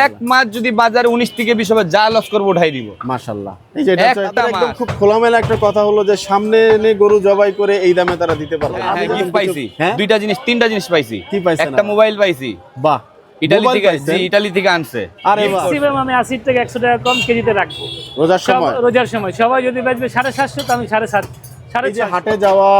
এক মাস যদি বাজারে উনিশ থেকে বিশ হবে যা লস করব উঠাই দিব। মাশাল্লাহ এই যে এটা হচ্ছে- একটা এটা একদম মাস। খুব খোলামেলা একটা কথা হলো যে সামনে এনে গরু জবাই করে এই দামে তারা দিতে পারবে। হ্যাঁ গিফট পাইছি। হ্যাঁ? দুইটা জিনিস তিনটা জিনিস পাইছি। কি পাইছেন একটা মোবাইল পাইছি। বাহ ইটালি থেকে ইটালি থেকে আনছে। আরে ম্যাক্সিমাম আমি আশি থেকে একশো টাকা কম কেজিতে রাখব। রোজার সময়? রোজার সময়। সবাই যদি বাঁচবে সাড়ে সাতশো তো আমি সাড়ে সাত সাড়ে যে হাটে যাওয়া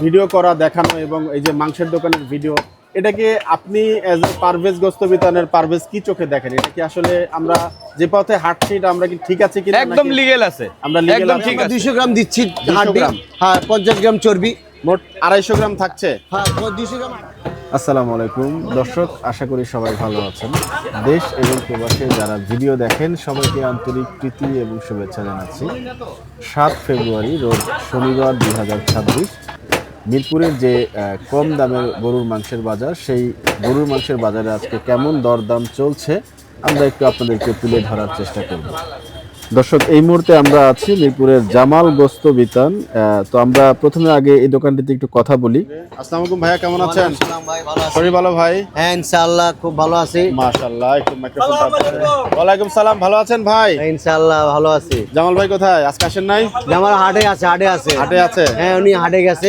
ভিডিও করা দেখানো এবং এই যে মাংসের দোকানের ভিডিও এটাকে আপনি এজ এ পারভেজ গোস্ত বিতানের পারভেজ কি চোখে দেখেন? এটা কি আসলে আমরা যে পথে হাঁটছি এটা আমরা কি ঠিক আছে কিনা একদম লিগেল আছে। আমরা legal একদম ঠিক আছে। দুইশো গ্রাম দিচ্ছি 200 গ্রাম। হ্যাঁ পঞ্চাশ গ্রাম চর্বি। মোট আড়াইশো গ্রাম থাকছে? হ্যাঁ দুইশো গ্রাম। আসসালামু আলাইকুম। দর্শক আশা করি সবাই ভালো আছেন। দেশ এবং প্রবাসে যারা ভিডিও দেখেন সবাইকে আন্তরিক প্রীতি এবং শুভেচ্ছা জানাচ্ছি। সাত ফেব্রুয়ারি রোজ শনিবার দুই হাজার ছাব্বিশ। মিরপুরের যে কম দামের গরুর মাংসের বাজার, সেই গরুর মাংসের বাজারে আজকে কেমন দরদাম চলছে, আমরা একটু আপনাদেরকে তুলে ধরার চেষ্টা করব। দর্শক এই মুহূর্তে আমরা আছি মিরপুরের জামাল গোস্ত বিতান। তো আমরা প্রথমে আগে এই দোকানটিতে একটু কথা বলি। আসসালামু আলাইকুম ভাইয়া কেমন আছেন? ভাই শরীর ভালো ভাই? হ্যাঁ ইনশাআল্লাহ খুব ভালো আছি। মাশাআল্লাহ একটু মাইক্রোফোন ওয়ালাইকুম সালাম ভালো আছেন ভাই? ইনশাআল্লাহ ভালো আছি। জামাল ভাই কোথায়? আজকে আসেন নাই? আমার হাটে আছে হাটে আছে। হাটে আছে? হ্যাঁ উনি হাটে গেছে।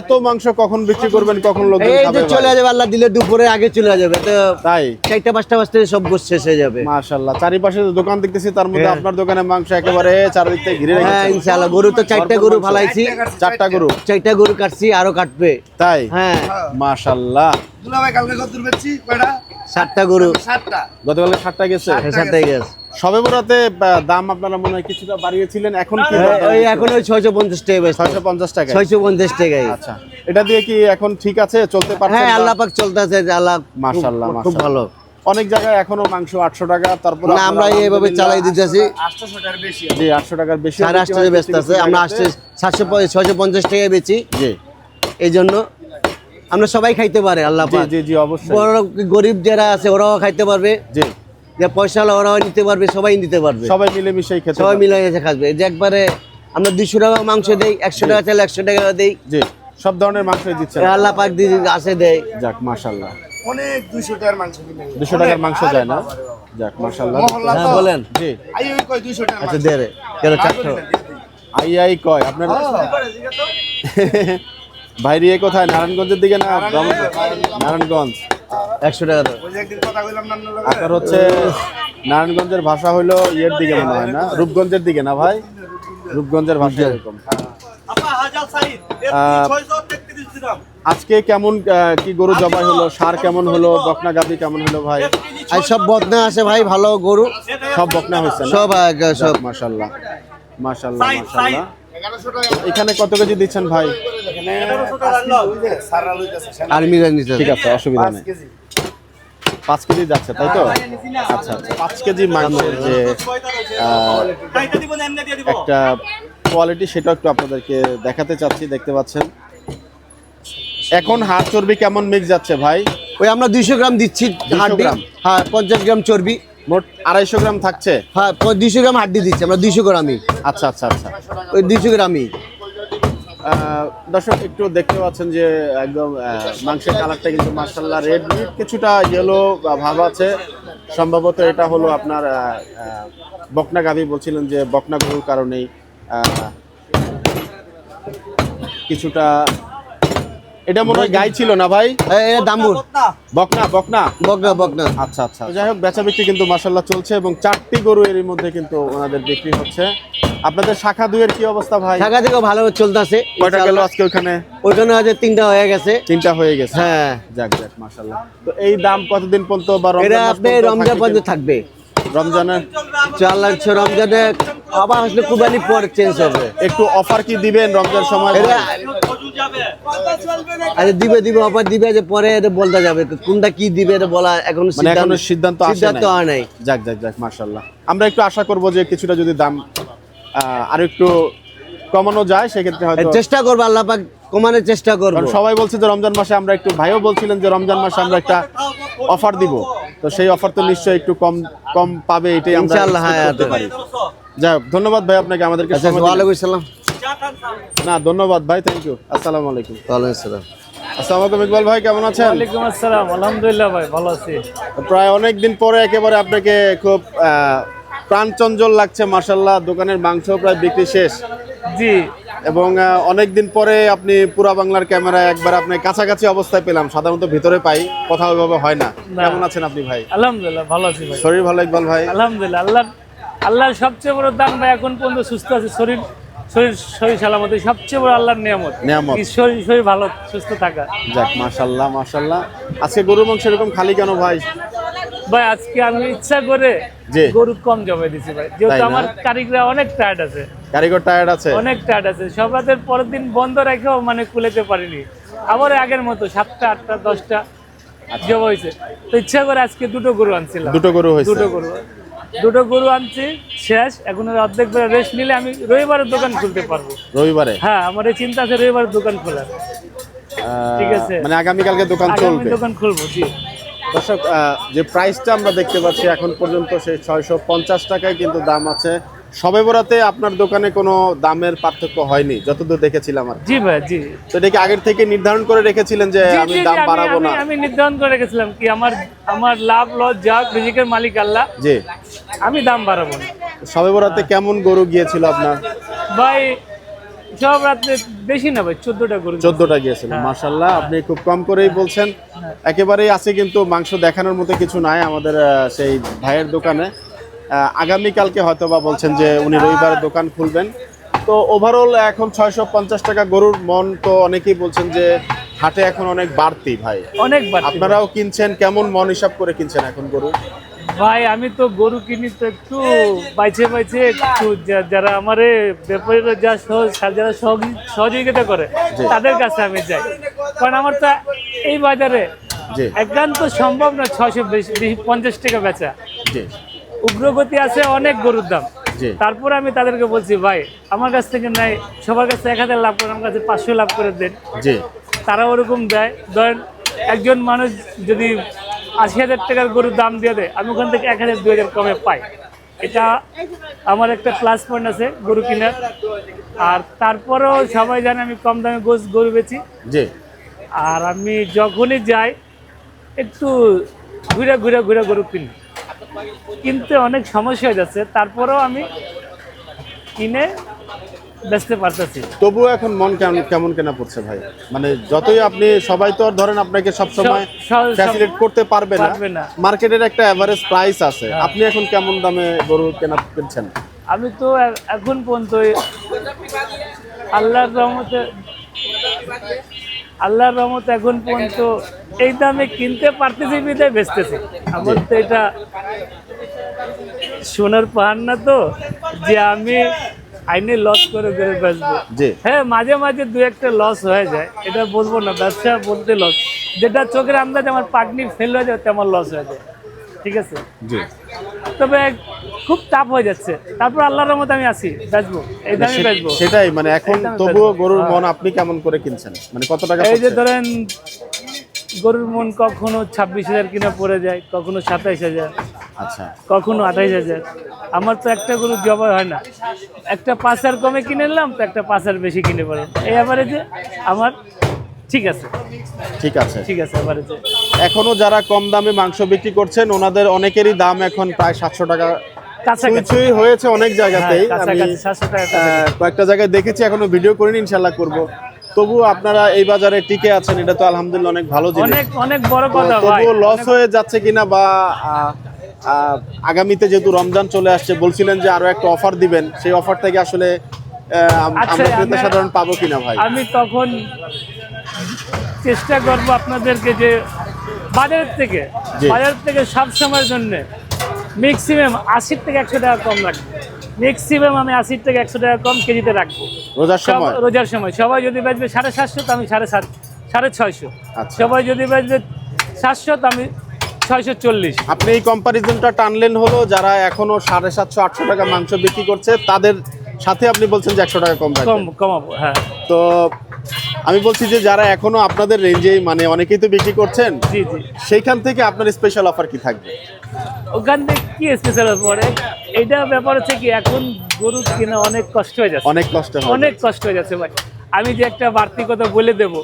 এত মাংস কখন বিক্রি করবেন কখন লোকজন এই খাবে যে চলে যাবে আল্লাহ দিলে দুপুরে আগে চলে যাবে। তো তাই? চারটা পাঁচটা বাজতে সব গোছ শেষ হয়ে যাবে। মাশাআল্লাহ চারিপাশে দোকান দেখতেছি তার মধ্যে হ্যাঁ। আপনার দোকানে মাংস একেবারে চারিদিক থেকে ঘিরে হ্যাঁ ইনশাআল্লাহ গরু তো চারটা গরু ফালাইছি। চারটা গরু। চারটা গরু কাটছি আরও কাটবে। তাই? হ্যাঁ। মাশাআল্লাহ। সাতটা গরু। গতকালে সাতটা গেছে? হ্যাঁ, সাতটাই গেছে। সবে বরাতে দাম আপনারা মনে হয় কিছুটা বাড়িয়েছিলেন এখন কি হ্যাঁ, ওই এখন ওই ছয়শো পঞ্চাশ টাকা বেশ ছয়শো পঞ্চাশ টাকা ছয়শো পঞ্চাশ আচ্ছা। এটা দিয়ে কি এখন ঠিক আছে? চলতে পারছেন হ্যাঁ আল্লাহ পাক চলতেছে আল্লাহ খুব- মাশাআল্লাহ, খুব ভালো। অনেক জায়গায় এখনও মাংস আটশো টাকা তারপর না আমরা এইভাবে চালাই দিতেছি। জি আটশো টাকার বেশি সাড়ে আটটাতে ব্যস্ত আছে। আমরা আসতে সাতশো ছয়শো পঞ্চাশ টাকায় বেচি। জি। এই জন্য আমরা সবাই খাইতে পারে আল্লাহ জি জি জি অবশ্যই। বড় গরিব যারা আছে ওরাও খাইতে পারবে। জি। যে পয়সা ওরাও নিতে পারবে সবাই নিতে পারবে। সবাই মিলেমিশেই খেতে সবাই। মিলে এসে খাবে। যে একবারে আমরা দুশো টাকা মাংস দেই একশো টাকা চাইলে একশো টাকা দেই। জি সব ধরনের মাংস দিচ্ছে আল্লাহ পাক দিয়ে আসে দেয়। যাক মাশাআল্লাহ। অনেক দুশো টাকার মাংস দুশো টাকার মাংস যায় না? যাক মাশাআল্লাহ। হ্যাঁ বলেন। জি। আচ্ছা দে রে কেন চারশো। আই আই কয় আপনার ভাইরি এ কোথায়? নারায়ণগঞ্জের দিকে না নারায়ণগঞ্জ। একশো টাকা দাও আপনার হচ্ছে নারায়ণগঞ্জের ভাষা হলো ইয়ের দিকে মনে হয় না? রূপগঞ্জের দিকে না ভাই? রূপগঞ্জের ভাষা এরকম। আহ, আজকে কেমন কি গরু জবাই হলো? সার কেমন হলো? বকনা গাভি কেমন হলো ভাই? আর সব বদনা আছে ভাই ভালো গরু। সব বকনা হয়েছে সব সব। মাশাল্লাহ মাশাল্লাহ মাশাল্লাহ এখানে কত কেজি দিচ্ছেন ভাই? আর্মিরা নিতে ঠিক আছে অসুবিধা নেই। পাঁচ কেজি যাচ্ছে তাই তো? আচ্ছা আচ্ছা। পাঁচ কেজি মাংসের যে একটা কোয়ালিটি সেটা একটু আপনাদেরকে দেখাতে চাচ্ছি দেখতে পাচ্ছেন। এখন হাড় চর্বি কেমন মিক্স যাচ্ছে ভাই? ওই আমরা দুইশো গ্রাম দিচ্ছি 200 গ্রাম? হ্যাঁ পঞ্চাশ গ্রাম চর্বি। মোট আড়াইশো গ্রাম থাকছে? হ্যাঁ দুইশো গ্রাম হাড্ডি দিচ্ছি আমরা দুইশো গ্রামই। আচ্ছা আচ্ছা আচ্ছা। ওই দুইশো গ্রামই। দর্শক একটু দেখতে পাচ্ছেন যে একদম মাংসের কালারটা কিন্তু মার্শাল্লাহ রেড কিছুটা ইয়েলো ভাব আছে। সম্ভবত এটা হলো আপনার বকনা গাভি বলছিলেন যে বকনা গরুর কারণেই কিছুটা এটা মনে হয় গাই ছিল না ভাই? এটা দাম্বুর। বকনা বকনা। বকনা বকনা? আচ্ছা আচ্ছা যাই হোক বেচা বিক্রি কিন্তু মাসাল্লাহ চলছে এবং চারটি গরু এর মধ্যে কিন্তু ওনাদের বিক্রি হচ্ছে। আপনাদের শাখা দুইয়ের কি অবস্থা ভাই? ঢাকা থেকেও ভালো চলতেছে কয়টা গেল আজকে ওখানে? ওইখানে আছে তিনটা হয়ে গেছে। তিনটা হয়ে গেছে। হ্যাঁ। যাক যাক মাশাল্লাহ তো এই দাম কতদিন পর্যন্ত বা এটা রমজান আপনি রমজান থাকবে পর্যন্ত থাকবে। রমজানের চার লাখ রমজানে আবার আসলে কুরবানি পর চেঞ্জ হবে। একটু অফার কি দিবেন রমজান সময়? আচ্ছা দিবে দিবে অফার দিবে যে পরে এটা বলতে যাবে। কোনটা কি দিবে এটা বলা এখন মানে এখনও সিদ্ধান্ত সিদ্ধান্ত হয় নাই। যাক যাক যাক মাশাল্লাহ আমরা একটু আশা করব যে কিছুটা যদি দাম আরও একটু কমানো যায় সেক্ষেত্রে হয়তো চেষ্টা করব আল্লাহ পাক কমানোর চেষ্টা করব। সবাই বলছে যে রমজান মাসে আমরা একটু ভাইও বলছিলেন যে রমজান মাসে আমরা একটা অফার দিব। তো সেই অফার তো নিশ্চয়ই একটু কম কম পাবে এটাই আমরা ইনশাআল্লাহ, হ্যাঁ, যাই হোক ধন্যবাদ ভাই আপনাকে আমাদেরকে আচ্ছা সময় দিলেন। ওয়ালাইকুম আসসালাম। না ধন্যবাদ ভাই থ্যাংক ইউ আসসালামু আলাইকুম। ওয়ালাইকুম আসসালাম আসসালামু আলাইকুম ইকবাল ভাই কেমন আছেন? ওয়ালাইকুম আসসালাম আলহামদুলিল্লাহ ভাই ভালো আছি। প্রায় অনেক দিন পরে একেবারে আপনাকে খুব প্রাণচঞ্চল লাগছে মার্শাল্লাহ দোকানের মাংস প্রায় বিক্রি শেষ। জি। এবং অনেক দিন পরে আপনি পুরা বাংলার ক্যামেরায় একবার আপনি কাছাকাছি অবস্থায় পেলাম সাধারণত ভিতরে পাই কথা ওইভাবে হয় না। না। কেমন আছেন আপনি ভাই? আলহামদুলিল্লাহ ভালো আছি ভাই। শরীর ভালো ইকবাল ভাই? আলহামদুলিল্লাহ আল্লাহ আল্লাহর সবচেয়ে বড় দান ভাই এখন পর্যন্ত সুস্থ আছে শরীর শরীর শরীর সালামতি সবচেয়ে বড় আল্লাহর নিয়ামত। নিয়ামত। শরীর শরীর ভালো সুস্থ থাকা। যাক মাশাল্লাহ মাশাল্লাহ। আজকে গরুর মাংস এরকম খালি কেন ভাই? ভাই আজকে আমি ইচ্ছা করে গরু কম জমে দিছি ভাই। যেহেতু আমার কারিগরা অনেক টায়ার্ড আছে। কারিগর টায়ার্ড আছে? অনেক টায়ার্ড আছে। সবাদের পরের দিন বন্ধ রেখেও মানে কুলেতে পারিনি। আবার আগের মতো সাতটা আটটা দশটা জমা হয়েছে। তো ইচ্ছা করে আজকে দুটো গরু আনছিলাম। দুটো গরু হয়েছে। দুটো গরু। দুটো গরু আনছি শেষ। এখন অর্ধেক বেলা রেস্ট নিলে আমি রবিবারের দোকান খুলতে পারব। রবিবারে? হ্যাঁ আমার এই চিন্তা আছে রবিবারের দোকান খোলার। ঠিক আছে। মানে আগামীকালকে দোকান চলবে? দোকান খুলবো জি। দর্শক যে প্রাইসটা আমরা দেখতে পাচ্ছি এখন পর্যন্ত সেই ছয়শো পঞ্চাশ টাকায় কিন্তু দাম আছে। সবে বরাতে আপনার দোকানে কোনো দামের পার্থক্য হয়নি যতদূর দেখেছিলাম আর জি ভাই জি। তো এটা কি আগের থেকে নির্ধারণ করে রেখেছিলেন যে আমি দাম বাড়াবো না? আমি- নির্ধারণ করে রেখেছিলাম কি আমার আমার লাভ লস যা রিজিকের মালিক আল্লাহ জি। আমি দাম বাড়াবো না। সবে বরাতে কেমন গরু গিয়েছিল আপনার? ভাই সব রাত্রে বেশি না ভাই চোদ্দটা গরু চোদ্দটা গিয়েছিল মার্শাল্লাহ আপনি খুব কম করেই বলছেন। একেবারেই আছে কিন্তু মাংস দেখানোর মতো কিছু নাই আমাদের সেই ভাইয়ের দোকানে। আগামীকালকে হয়তো বা বলছেন যে উনি রবিবার দোকান খুলবেন। তো ওভারঅল এখন ছয়শো পঞ্চাশ টাকা গরুর মন তো অনেকেই বলছেন যে হাটে এখন অনেক বাড়তি ভাই। অনেক আপনারাও কিনছেন? কেমন মন হিসাব করে কিনছেন এখন গরু? ভাই আমি তো গরু কিনি তো একটু বাইছে বাইছে একটু যারা আমার ব্যাপারীরা যা সহজ যারা সহযোগি- সহযোগিতা করে তাদের কাছে আমি যাই। কারণ আমার তো এই বাজারে জি। তো সম্ভব না ছয়শো বেশি বেশি পঞ্চাশ টাকা বেচা। উগ্রগতি আছে অনেক গরুর দাম। তারপরে আমি তাদেরকে বলছি ভাই আমার কাছ থেকে নাই সবার কাছে এক হাজার লাভ করেন আমার কাছে পাঁচশো লাভ করে দেন। জি। তারা ওরকম দেয়। ধরেন একজন মানুষ যদি আশি হাজার টাকার গরুর দাম দিয়ে দেয় আমি ওখান থেকে এক হাজার দু হাজার কমে পাই। এটা আমার একটা প্লাস পয়েন্ট আছে গরু কেনার। আর তারপরেও সবাই জানে আমি কম দামে গোস গরু বেচি। জি। আর আমি যখনই যাই একটু ঘুরে ঘুরে ঘুরে গরু কিনি। কিনতে অনেক সমস্যা হয়ে যাচ্ছে তারপরেও আমি কিনে বেচতে পারতেছি। তবুও এখন মন কেমন কেমন কেনা পড়ছে ভাই? মানে যতই আপনি সবাই তো আর ধরেন আপনাকে সব সময় সব- সব- করতে পারবে না। মার্কেটের একটা এভারেজ প্রাইস আছে। হ্যাঁ। আপনি এখন কেমন দামে গরু কেনা কিনছেন? আমি তো এখন পর্যন্ত আল্লাহর রহমতে আল্লাহর রহমতে এখন পর্যন্ত এই দামে কিনতে পারতেছি বিদায় বেচতেছি। আমার তো এটা সোনার পাহাড় না তো যে আমি আইনে লস করে করে বেচবো। হ্যাঁ মাঝে মাঝে দু একটা লস হয়ে যায় এটা বলব না ব্যবসা বলতে লস যেটা চোখের আন্দাজ আমার পাকনি ফেল হয়ে যায় তেমন লস হয়ে যায়। ঠিক আছে? জি। তবে খুব টাফ হয়ে যাচ্ছে। তারপর আল্লাহর রহমতে আমি আছি বেচবো। এই দামে বেচবো। সেটাই মানে এখন তবুও গরুর হ্যাঁ। মন আপনি কেমন করে কিনছেন? মানে কত টাকা এই যে ধরেন গরুর মন কখনো ছাব্বিশ হাজার কিনা পড়ে যায় কখনো সাতাইশ হাজার আচ্ছা। কখনো আঠাইশ হাজার। আমার তো একটা গরু জবাই হয় না। একটা পাঁচার কমে কিনে নিলাম তো একটা পাঁচার বেশি কিনে পারলাম এই অ্যাভারেজে আমার ঠিক আছে। ঠিক আছে। ঠিক আছে অ্যাভারেজে এখনও যারা কম দামে মাংস বিক্রি করছেন ওনাদের অনেকেরই দাম এখন প্রায় সাতশো টাকা কাছাকাছি। হয়েছে অনেক জায়গাতেই। হ্যাঁ, আমি কাছাকাছি, 700 টাকা আহ, কয়েকটা জায়গায় দেখেছি এখনও ভিডিও করিনি ইনশাল্লাহ করব। তবু আপনারা এই বাজারে টিকে আছেন এটা তো আলহামদুলিল্লাহ অনেক ভালো জিনিস। অনেক অনেক বড় কথা ভাই তবুও লস হয়ে যাচ্ছে কিনা বা আগামীতে যেহেতু রমজান চলে আসছে বলছিলেন যে আরও একটা অফার দিবেন সেই অফার থেকে আসলে আচ্ছা, আমরা ক্রেতা সাধারণ পাবো কিনা ভাই? আমি তখন চেষ্টা করব আপনাদেরকে যে বাজারের থেকে। বাজার থেকে সব সময়ের জন্য ম্যাক্সিমাম আশির থেকে একশো টাকা কম রাখব ম্যাক্সিমাম আমি আশির থেকে একশো টাকা কম কেজিতে রাখব। রোজার সময়? রোজার সময়। সবাই যদি বেচবে সাড়ে সাতশো তো আমি সাড়ে সাত সাড়ে ছয়শো। আচ্ছা। সবাই যদি বেচবে সাতশো তো আমি ছয়শো চল্লিশ। আপনি এই কম্পারিজনটা টানলেন হলো যারা এখনও সাড়ে সাতশো আটশো টাকা মাংস বিক্রি করছে তাদের সাথে আপনি বলছেন যে একশো টাকা কম কম কমাবো হ্যাঁ। তো আমি বলছি যে যারা এখনও আপনাদের রেঞ্জেই মানে অনেকেই তো বিক্রি করছেন জি জি। সেইখান থেকে আপনার স্পেশাল অফার কি থাকবে? ওখান থেকে কি স্পেশাল পরে? এইটা ব্যাপার হচ্ছে কি এখন গরু কেনা অনেক কষ্ট হয়ে যাচ্ছে। অনেক কষ্ট অনেক কষ্ট হয়ে যাচ্ছে ভাই। আমি যে একটা বাড়তি কথা বলে দেব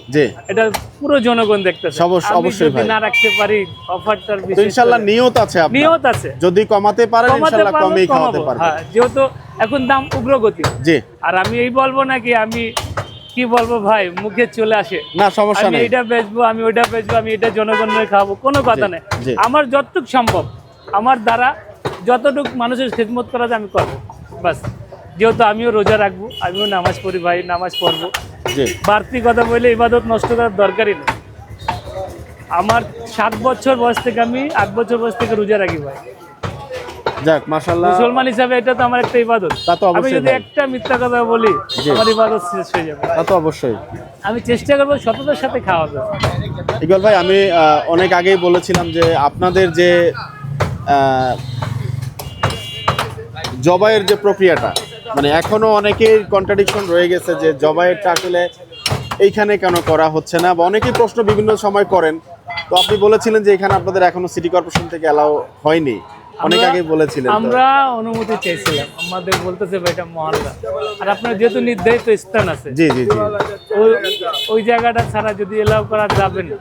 এটা পুরো জনগণ দেখতেছে। অবশ্যই ভাই। না রাখতে পারি অফারটার বিষয় ইনশাল্লাহ নিয়ত আছে আপনার। নিয়ত আছে। যদি কমাতে পারেন কমেই খাওয়াতে। পারবেন। হ্যাঁ, যেহেতু এখন দাম উগ্রগতি। জি। আর আমি এই বলব নাকি আমি কি বলব ভাই মুখে চলে আসে। না সমস্যা আমি নেই। এটা বেচবো আমি ওইটা বেচবো আমি এটা জনগণের খাব কোনো কথা নেই। আমার যতটুকু সম্ভব আমার দ্বারা যতটুকু মানুষের খেদমত করা যায় আমি করব। বাস যেহেতু আমিও রোজা রাখব আমিও নামাজ পড়ি ভাই নামাজ পড়ব। বাড়তি কথা বলে ইবাদত নষ্ট করার দরকারই নেই। আমার সাত বছর বয়স থেকে আমি আট বছর বয়স থেকে রোজা রাখি ভাই। যাক মাশাল্লাহ মুসলমান হিসাবে এটা তো আমার একটা ইবাদত। তা তো আমি অবশ্যই যদি একটা মিথ্যা কথা বলি। আমার ইবাদত শেষ হয়ে যাবে। তা তো অবশ্যই। আমি চেষ্টা করব সততার সাথে খাওয়াবে ইকবাল ভাই আমি অনেক আগেই বলেছিলাম যে আপনাদের যে জবাইয়ের যে প্রক্রিয়াটা মানে এখনও অনেকের কন্ট্রাডিকশন রয়ে গেছে যে জবাইয়েরটা আসলে এইখানে কেন করা হচ্ছে না বা অনেকেই প্রশ্ন বিভিন্ন সময় করেন। তো আপনি বলেছিলেন যে এখানে আপনাদের এখনও সিটি কর্পোরেশন থেকে এলাও হয়নি। অনেক আমরা- আগে বলেছিলেন আমরা অনুমতি চাইছিলাম আমাদের বলতেছে এটা মহল্লা। আর আপনার যেহেতু নির্ধারিত স্থান আছে জি জি জি। ওই ওই জায়গাটা ছাড়া যদি এলাও করা যাবে না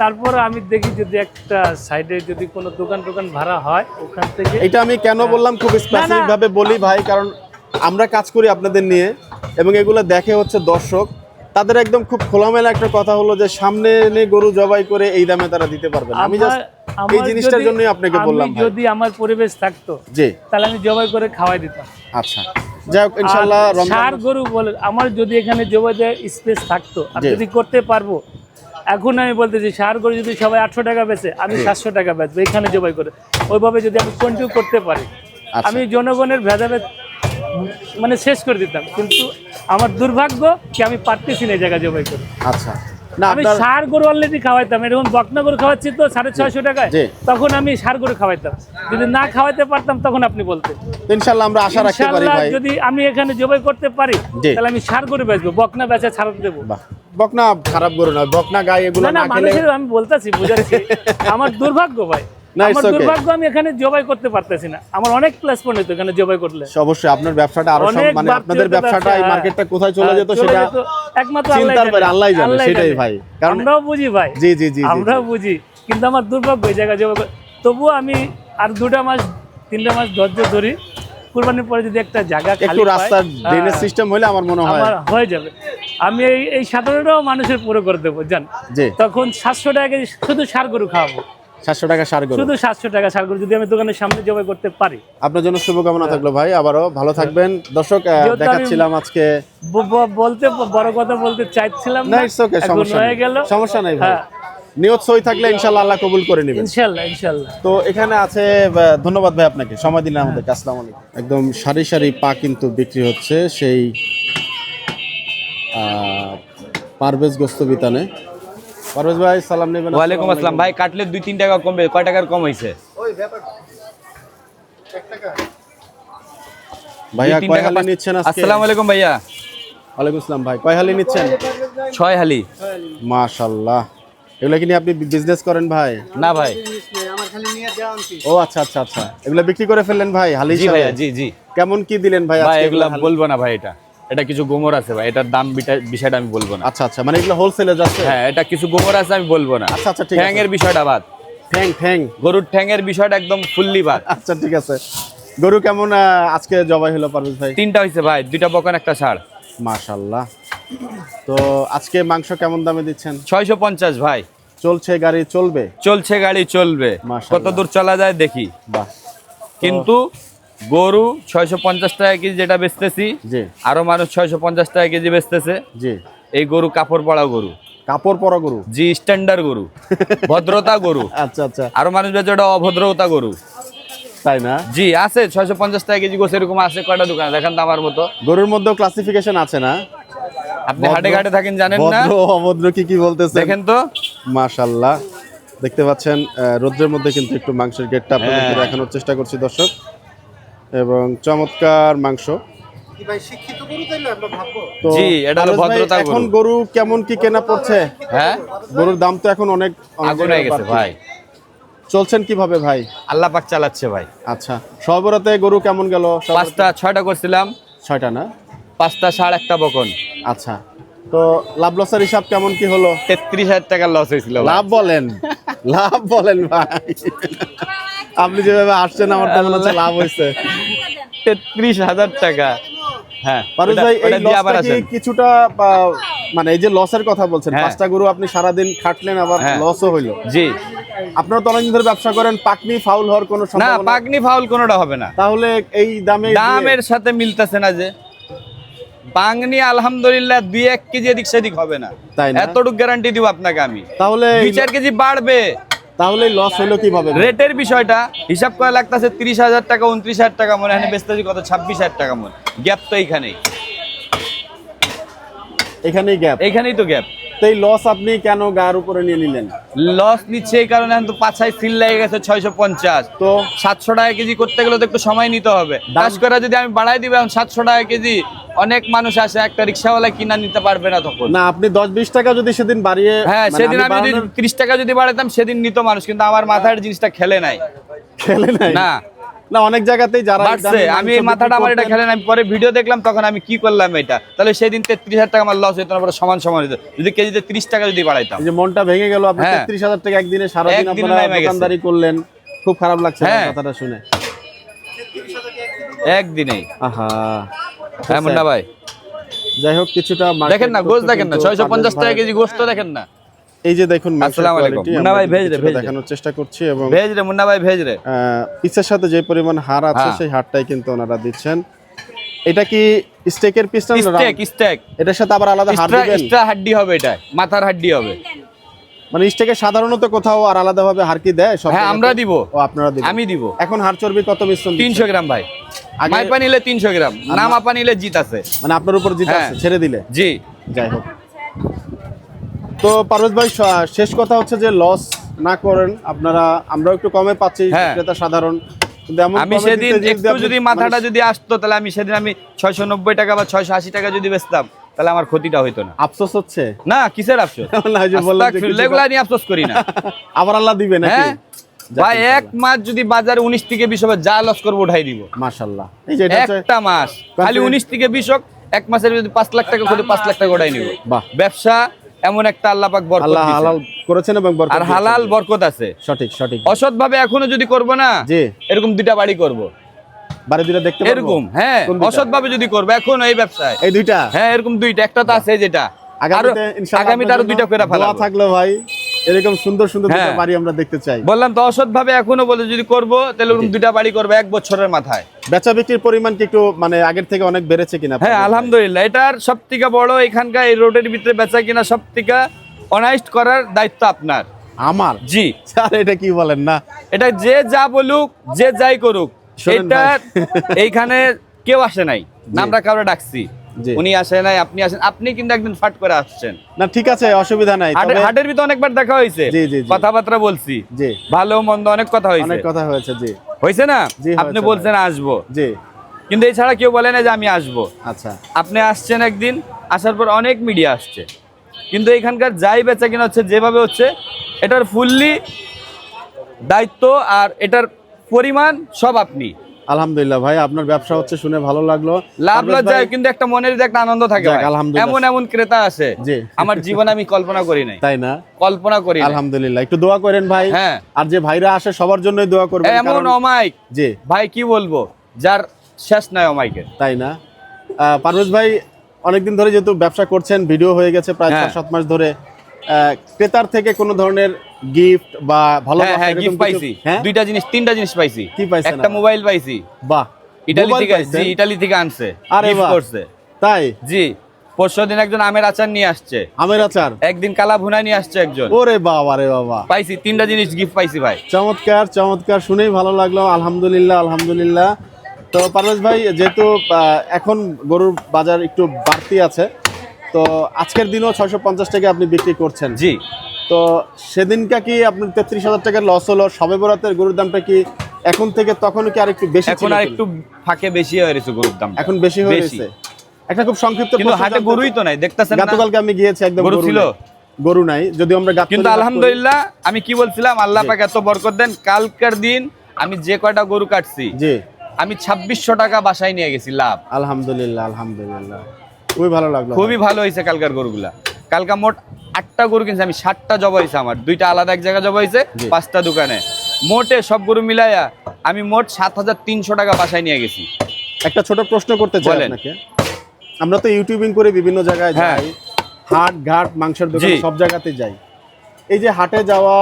তারপর আমি দেখি যদি একটা সাইডে যদি কোনো দোকান টোকান ভাড়া হয় ওখান থেকে এটা আমি কেন বললাম খুব স্পেসিফিক ভাবে বলি ভাই কারণ আমরা কাজ করি আপনাদের নিয়ে এবং এগুলো দেখে হচ্ছে দর্শক। তাদের একদম খুব খোলামেলা একটা কথা হলো যে সামনে এনে গরু জবাই করে এই দামে তারা দিতে পারবে না। আমি জাস্ট এই জিনিসটার জন্যই আপনাকে বললাম। যদি আমার পরিবেশ থাকতো জি। তাহলে আমি জবাই করে খাওয়াই দিতাম। আচ্ছা। যাই হোক রমজান ষাঁড় গরু বলে আমার যদি এখানে জবাই দেওয়ার স্পেস থাকতো আর যদি করতে পারব এখন আমি বলতেছি সার করে যদি সবাই আটশো টাকা বেচে আমি সাতশো টাকা বেচবো এখানে জবাই করে। ওইভাবে যদি আমি কন্টিনিউ করতে পারি আচ্ছা। আমি জনগণের ভেদাভেদ মানে শেষ করে দিতাম। কিন্তু আমার দুর্ভাগ্য কি আমি পারতেছি না এই জায়গায় জবাই করে। আচ্ছা। আমি সার গরু অলরেডি খাওয়াইতাম। এরকম বকনা গরু খাওয়াচ্ছি তো সাড়ে ছয়শো টাকায় তখন আমি সার গরু খাওয়াইতাম। যদি না খাওয়াইতে পারতাম তখন আপনি বলতেন। ইনশাল্লাহ আমরা আশা রাখতে পারি ভাই। যদি আমি এখানে জবাই করতে পারি তাহলে আমি সার গরু বেচবো বকনা বেচা ছাড় দেবো। বকনা খারাপ গরু না বকনা গায়ে এগুলো না মানুষের আমি বলতেছি বুঝাচ্ছি। আমার দুর্ভাগ্য ভাই। আমার দুর্ভাগ্য আমি এখানে জবাই করতে পারতেছি না। আমার অনেক প্লাস পয়েন্ট হতো এখানে জবাই করলে। অবশ্যই আপনার ব্যবসাটা আরও মানে আপনাদের ব্যবসাটা এই মার্কেটটা কোথায় চলে যেত সেটা একমাত্র চিন্তার বাইরে, আল্লাহই জানে, সেটাই ভাই। কারণ- আমরাও বুঝি ভাই। জি জি জি জি, আমরাও বুঝি। কিন্তু আমার দুর্ভাগ্য এই জায়গায় জবাই তবুও আমি আর দুটা মাস তিনটা মাস ধৈর্য ধরি। কুরবানির পরে যদি একটা জায়গা একটু রাস্তার ড্রেনেজ হ্যাঁ, সিস্টেম হলে আমার মনে হয়। আমার হয়ে যাবে। আমি এই এই সাধারণটাও মানুষের পুরো করে দেবো জান। তখন সাতশো টাকা শুধু সার গরু খাওয়াবো। সাতশো টাকা সার শুধু সাতশো টাকা সার যদি আমি দোকানের সামনে জবাই করতে পারি। আপনার জন্য শুভকামনা থাকল ভাই আবারও ভালো থাকবেন। দর্শক দেখাচ্ছিলাম আজকে। বলতে বড় কথা বলতে চাইছিলাম না ইটস ওকে সমস্যা হয়ে গেল। সমস্যা নাই ভাই। হ্যাঁ। নিয়ত সই থাকলে ইনশাল্লাহ আল্লাহ কবুল করে নেবেন। ইনশাল্লাহ তো এখানে আছে ধন্যবাদ ভাই আপনাকে। সময় দিলেন আমাদেরকে আসসালামু আলাইকুম। একদম সারি সারি পা কিন্তু বিক্রি হচ্ছে সেই পারভেজ গোস্ত বিতানে। পারভেজ ভাই সালাম নেবেন ওয়ালাইকুম আসসালাম। ভাই কাটলে দুই তিন টাকা কমবে কয় টাকার কম হয়েছে ভাইয়া কয় হালি নিচ্ছেন আজকে? আসসালামু আলাইকুম ভাইয়া। ওয়ালাইকুম আসসালাম ভাই কয় হালি নিচ্ছেন? ছয় হালি। মাশাল্লাহ। এগুলো কি নিয়ে আপনি বিজনেস করেন ভাই? না ভাই। ও আচ্ছা আচ্ছা আচ্ছা। এগুলো বিক্রি করে ফেললেন ভাই হালি জি? ভাইয়া জি জি। কেমন কি দিলেন ভাই ভাই এগুলা এগুলো বলব না ভাই এটা। এটা কিছু গোমর আছে ভাই এটার দাম বিটা- বিষয়টা আমি বলব না। আচ্ছা আচ্ছা মানে এগুলো হোলসেলে যাচ্ছে হ্যাঁ এটা কিছু গোমর আছে আমি বলব না। আচ্ছা, আচ্ছা, ঠিক আছে। বিষয়টা বাদ। ঠ্যাং ঠ্যাং। গরুর ঠ্যাংয়ের বিষয়টা একদম ফুললি বাদ। আচ্ছা ঠিক আছে। গরু কেমন আজকে জবাই হলো পারভেজ ভাই? তিনটা হয়েছে ভাই দুইটা বকন একটা ছাড় মাশাল্লাহ তো আজকে মাংস কেমন দামে দিচ্ছেন? ছয়শো পঞ্চাশ ভাই। চলছে গাড়ি চলবে? চলছে গাড়ি চলবে। কত দূর চলা যায় দেখি। বাহ। কিন্তু গরু ছয়শো পঞ্চাশ টাকা কেজি যেটা বেচতেছি আরও মানুষ ছয়শো পঞ্চাশ টাকা কেজি বেচতেছে। এই গরু কাপড় পড়া গরু। কাপড় পরা গরু? জি স্ট্যান্ডার্ড গরু। ভদ্রতা গরু। আচ্ছা আচ্ছা। আরও মানুষ বেচে ওটা অভদ্রতা গরু। তাই না? জি আছে ছয়শো পঞ্চাশ টাকা কেজি গোছ এরকম আছে কয়টা দোকানে? দেখেন তো আমার মতো। গরুর মধ্যেও ক্লাসিফিকেশন আছে না? আপনি হাটে ঘাটে থাকেন জানেন না? ভদ্র অভদ্র কি কি বলতেছেন? দেখেন তো। মাশাল্লাহ দেখতে পাচ্ছেন রৌদ্রের মধ্যে কিন্তু একটু মাংসের গেটটা আপনাদেরকে হ্যাঁ। দেখানোর চেষ্টা করছি দর্শক। এবং চমৎকার মাংস। জি, এটা হলো ভদ্রতা এখন গরু। কেমন কি কেনা পড়ছে? হ্যাঁ? গরুর দাম তো এখন অনেক অনেক আগুন হয়ে গেছে ভাই। চলছেন কীভাবে ভাই? আল্লাহ পাক চালাচ্ছে ভাই। আচ্ছা সবরাতে গরু কেমন গেল? পাঁচটা ছয়টা করছিলাম। ছয়টা না? পাঁচটা সাড়ে একটা বকন। আচ্ছা তো লাভ লসের হিসাব কেমন কি হলো? তেত্রিশ হাজার টাকার লস হয়েছিল লাভ বলেন। লাভ বলেন ভাই। আপনি যেভাবে আসছেন আমার তো মনে হচ্ছে লাভ হয়েছে তেত্রিশ হাজার টাকা। হ্যাঁ পারুজ ভাই এই ওটা দিয়ে আবার লসটা কি কিছুটা মানে এই যে লসের কথা বলছেন হ্যাঁ। পাঁচটা গরু আপনি সারাদিন খাটলেন আবার হ্যাঁ। লসও হইল। জি। আপনারা তো অনেকদিন ধরে ব্যবসা করেন পাকনি ফাউল হওয়ার কোনো না ফাউল কোনোটা হবে না। তাহলে এই দামে দামের সাথে মিলতেছে না যে। বাংনি আলহামদুলিল্লাহ দুই এক কেজি এদিক সেদিক হবে না। তাই না? এতটুকু গ্যারান্টি দিব আপনাকে আমি। তাহলে দুই চার কেজি বাড়বে। তাহলে লস হলো কীভাবে? রেটের বিষয়টা, হিসাব করে লাগতেছে তিরিশ হাজার টাকা, উনত্রিশ হাজার টাকা মনে হয় বেচতেছি কত? ছাব্বিশ হাজার টাকা মনে গ্যাপ তো এইখানেই। এখানেই গ্যাপ এইখানেই তো গ্যাপ তো এই লস আপনি কেন গায়ের উপরে নিয়ে নিলেন? লস নিচ্ছে এই কারণে এখন তো পাছায় সিল লেগে গেছে ছয়শো পঞ্চাশ। তো? সাতশো টাকা কেজি করতে গেলে তো একটু সময় নিতে হবে। কাজ করে যদি আমি বাড়াই দিব এখন সাতশো টাকা কেজি অনেক মানুষ আসে একটা রিক্সাওয়ালা কিনা নিতে পারবে না তখন। না আপনি দশ বিশ টাকা যদি সেদিন বাড়িয়ে হ্যাঁ মানে সেদিন আমি যদি ত্রিশ টাকা যদি বাড়াতাম সেদিন নিত মানুষ কিন্তু আমার মাথার জিনিসটা খেলে নাই। খেলে নাই? না। না অনেক জায়গাতেই যারা বাড়ছে। আমি এই মাথাটা আমার এটা করতেন, খেলে না। আমি পরে ভিডিও দেখলাম তখন আমি কি করলাম এটা? তাহলে সেদিন তেত্রিশ হাজার টাকা আমার লস হতো না সমান সমান হতো যদি কেজিতে ত্রিশ টাকা যদি বাড়াইতাম। যে মনটা ভেঙে গেল আপনি হ্যাঁ। তেত্রিশ হাজার টাকা একদিনে সারাদিন আপনারা দোকানদারি করলেন। খুব খারাপ লাগছে হ্যাঁ। কথাটা শুনে। একদিনেই। আহা। হ্যাঁ মুন্না ভাই। যাই হোক কিছুটা দেখেন না গোস দেখেন না। ছয়শো পঞ্চাশ টাকা কেজি গোস্ত দেখেন না। এই যে দেখুন আসসালামু আলাইকুম। মুন্না ভাই, ভেজ দে, ভেজ দেখানোর চেষ্টা করছি এবং ভেজ রে মুন্না ভাই ভেজ রে পিসের সাথে যে পরিমাণ হাড় আছে হ্যাঁ। সেই হাড়টাই কিন্তু ওনারা দিচ্ছেন। এটা কি স্টেকের পিস না স্টেক স্টেক এটার সাথে আবার আলাদা হাড় দিবেন? এক্সট্রা হাড্ডি হবে এটা। মাথার হাড্ডি হবে। মানে স্টেকে সাধারণত কোথাও আর আলাদা ভাবে হাড় কি দেয়? সব হ্যাঁ আমরা দিব। ও আপনারা দিবেন। আমি দিব। এখন হাড় চর্বি কত মিশ্রণ দিচ্ছেন? তিনশো গ্রাম ভাই। আগে- মাইপা নিলে তিনশো গ্রাম না মাপা নিলে জিত আছে। মানে আপনার উপর জিত হ্যাঁ। আছে, ছেড়ে দিলে? জি। যাই হোক। তো পারভেজ ভাই শেষ কথা হচ্ছে যে লস না করেন আপনারা আমরাও একটু কমে পাচ্ছি হ্যাঁ। ক্রেতা সাধারণ। আমি সেদিন একটু যদি মাথাটা মানে যদি আসতো তাহলে আমি সেদিন আমি ছয়শো নব্বই টাকা বা ছয়শো আশি টাকা যদি বেচতাম তাহলে আমার ক্ষতিটা হইতো না। আফসোস হচ্ছে? না কিসের আফসোস? না, এগুলা নিয়ে আফসোস করি না। আবার আল্লাহ দিবে নাকি? হ্যাঁ। ভাই এক মাস যদি বাজারে উনিশ থেকে বিশ হবে যা লস করব উঠাই দিব। হচ্ছে একটা মাস। খালি উনিশ থেকে বিশ হোক এক মাসের যদি পাঁচ লাখ টাকা করে পাঁচ লাখ টাকা ওটাই নিব। বাহ। ব্যবসা এমন একটা আল্লাহ পাক বরকত আল্লাহ হালাল করেছেন এবং বরকত আর হালাল বরকত আছে। সঠিক সঠিক। অসৎ ভাবে এখনও যদি করব না জি। এরকম দুইটা বাড়ি করব। বাড়ি দুইটা দেখতে? এরকম হ্যাঁ অসৎ ভাবে যদি করব এখন এই ব্যবসায়। এই দুইটা? হ্যাঁ এরকম দুইটা একটা তো আছে যেটা। আগামীতে ইনশাআল্লাহ আগামীতে আরও দুইটা করে ফেলা থাকল ভাই। এরকম সুন্দর সুন্দর দুটো হ্যাঁ। বাড়ি আমরা দেখতে চাই। বললাম তো অসৎ ভাবে এখনও বলে যদি করব তাহলে ওরকম দুইটা বাড়ি করব এক বছরের মাথায়। বেচা বিক্রির পরিমাণ কি একটু মানে আগের থেকে অনেক বেড়েছে কিনা হ্যাঁ আলহামদুলিল্লাহ। এটার সব থেকে বড় এখানকার এই রোডের ভিতরে বেচা কিনা সব থেকে অনাইস্ট করার দায়িত্ব আপনার। আমার? জি। স্যার এটা কি বলেন না? এটা যে যা বলুক যে যাই করুক এটা এইখানে কেউ আসে নাই। আমরা কারও ডাকছি। উনি আসে নাই আপনি আসেন। আপনি কিন্তু একদিন ফাট করে আসছেন। না ঠিক আছে অসুবিধা নাই। হাটের ভিতরে অনেকবার দেখা হয়েছে। কথাবার্তা বলছি। জি। ভালো মন্দ অনেক কথা হয়েছে। অনেক কথা হয়েছে জি। হয়েছে না? আপনি বলছেন আসব। জি। কিন্তু এছাড়া কেউ বলে না যে আমি আসব। আচ্ছা। আপনি আসছেন একদিন আসার পর অনেক মিডিয়া আসছে। কিন্তু এখানকার যাই বেচা কিনা হচ্ছে যেভাবে হচ্ছে এটার ফুললি দায়িত্ব আর এটার পরিমাণ সব আপনি। আলহামদুলিল্লাহ ভাই আপনার ব্যবসা হচ্ছে শুনে ভালো লাগল। লাভ লজ্জায় কিন্তু একটা মনের যে একটা আনন্দ থাকে আলহামদুলিল্লাহ। এমন এমন ক্রেতা আছে জি। আমার জীবনে আমি কল্পনা করি নাই। তাই না? কল্পনা করি আলহামদুলিল্লাহ একটু দোয়া করেন ভাই। হ্যাঁ। আর যে ভাইরা আসে সবার জন্যই দোয়া করবেন এমন অমাইক জি। ভাই কি বলব? যার শেষ নাই অমাইকের তাই না? পারভেজ ভাই অনেকদিন ধরে যেহেতু ব্যবসা করছেন ভিডিও হয়ে গেছে প্রায় হ্যাঁ। সাত মাস ধরে আহ, ক্রেতার থেকে কোনো ধরনের গিফট বা ভালো হ্যাঁ হ্যাঁ গিফট পাইছি। হ্যাঁ? দুইটা জিনিস তিনটা জিনিস পাইছি। কি পাইছেন একটা মোবাইল পাইছি। বাহ ইটালি থেকে জি ইটালি থেকে আনছে। আরে বাহ। করছে। তাই? জি পরশু দিন একজন আমের আচার নিয়ে আসছে। আমের আচার? একদিন কালা ভুনা নিয়ে আসছে একজন। ওরে বাবা রে বাবা। পাইছি তিনটা জিনিস গিফট পাইছি ভাই। চমৎকার চমৎকার শুনেই ভালো লাগল। আলহামদুলিল্লাহ আলহামদুলিল্লাহ। তো পারভেজ ভাই যেহেতু এখন গরুর বাজার একটু বাড়তি আছে তো আজকের দিনও ছয়শো পঞ্চাশ টাকা আপনি বিক্রি করছেন। জি। তো সেদিনকা কি আপনার তেত্রিশ হাজার টাকার লস হলো? সবে বরাতের গরুর দামটা কি এখন থেকে তখন কি আর একটু বেশি এখন আর একটু ফাঁকে বেশি হয়ে গেছে গরুর দাম। এখন বেশি হয়ে গেছে একটা খুব সংক্ষিপ্ত কিন্তু হাটে গরুই তো নাই দেখতেছেন না? গতকালকে আমি গিয়েছি একদম গরু ছিল? গরু নাই যদি আমরা গাবতলী কিন্তু আলহামদুলিল্লাহ আমি কি বলছিলাম? আল্লাহ পাক এত বরকত দেন কালকের দিন আমি যে কয়টা গরু কাটছি জি। আমি ছাব্বিশশো টাকা বাসায় নিয়ে গেছি লাভ। আলহামদুলিল্লাহ আলহামদুলিল্লাহ। খুবই ভালো লাগল খুবই ভালো হয়েছে কালকার গরুগুলা। কালকা মোট আটটা গরু কিনছে আমি সাতটা জবা হয়েছে আমার। দুইটা আলাদা এক জায়গায় জবা হয়েছে পাঁচটা দোকানে। মোটে সব গরু মিলাইয়া আমি মোট সাত হাজার তিনশো টাকা বাসায় নিয়ে গেছি। একটা ছোট প্রশ্ন করতে চাই। আপনাকে। আমরা তো ইউটিউবিং করে বিভিন্ন জায়গায় হ্যাঁ। যাই হাট ঘাট মাংসের দোকান সব জায়গাতে যাই। এই যে হাটে যাওয়া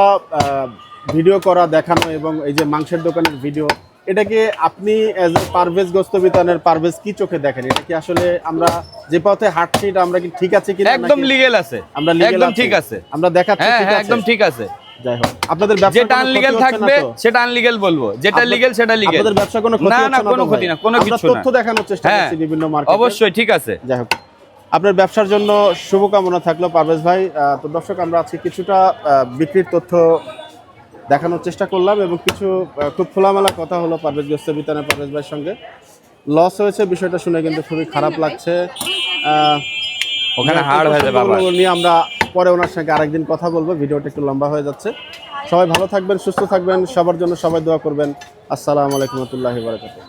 ভিডিও করা দেখানো এবং এই যে মাংসের দোকানের ভিডিও এটাকে আপনি এজ এ পারভেজ গোস্তবিতানের পারভেজ কি চোখে দেখেন? এটা কি আসলে আমরা যে পথে হাঁটছি এটা আমরা কি ঠিক আছে কিনা একদম লিগেল আছে। আমরা একদম ঠিক আছে। আমরা দেখাচ্ছি হ্যাঁ ঠিক আছে। একদম ঠিক আছে। যাই হোক আপনাদের ব্যবসা যেটা আনলিগেল থাকবে সেটা আনলিগেল বলব। যেটা লিগেল সেটা লিগেল আপনাদের ব্যবসা কোনো ক্ষতি না না কোনো ক্ষতি না কোনো কিছু না। তথ্য দেখানোর চেষ্টা হ্যাঁ করছি বিভিন্ন মার্কেটে অবশ্যই ঠিক আছে। যাই হোক আপনার ব্যবসার জন্য শুভকামনা থাকল পারভেজ ভাই। আহ, তো দর্শক আমরা আজকে কিছুটা বিক্রির তথ্য দেখানোর চেষ্টা করলাম এবং কিছু খুব খোলামেলা কথা হলো পারভেজ গোস্তবিতানের পারভেজ ভাইয়ের সঙ্গে। লস হয়েছে বিষয়টা শুনে কিন্তু খুবই খারাপ লাগছে। ওখানে হাড় হয়ে যাবে নিয়ে আমরা পরে ওনার সঙ্গে আরেকদিন কথা বলব ভিডিওটা একটু লম্বা হয়ে যাচ্ছে। সবাই ভালো থাকবেন সুস্থ থাকবেন সবার জন্য সবাই দোয়া করবেন। আসসালামু আলাইকুম রহমতুল্লাহি বারাকাতুহু।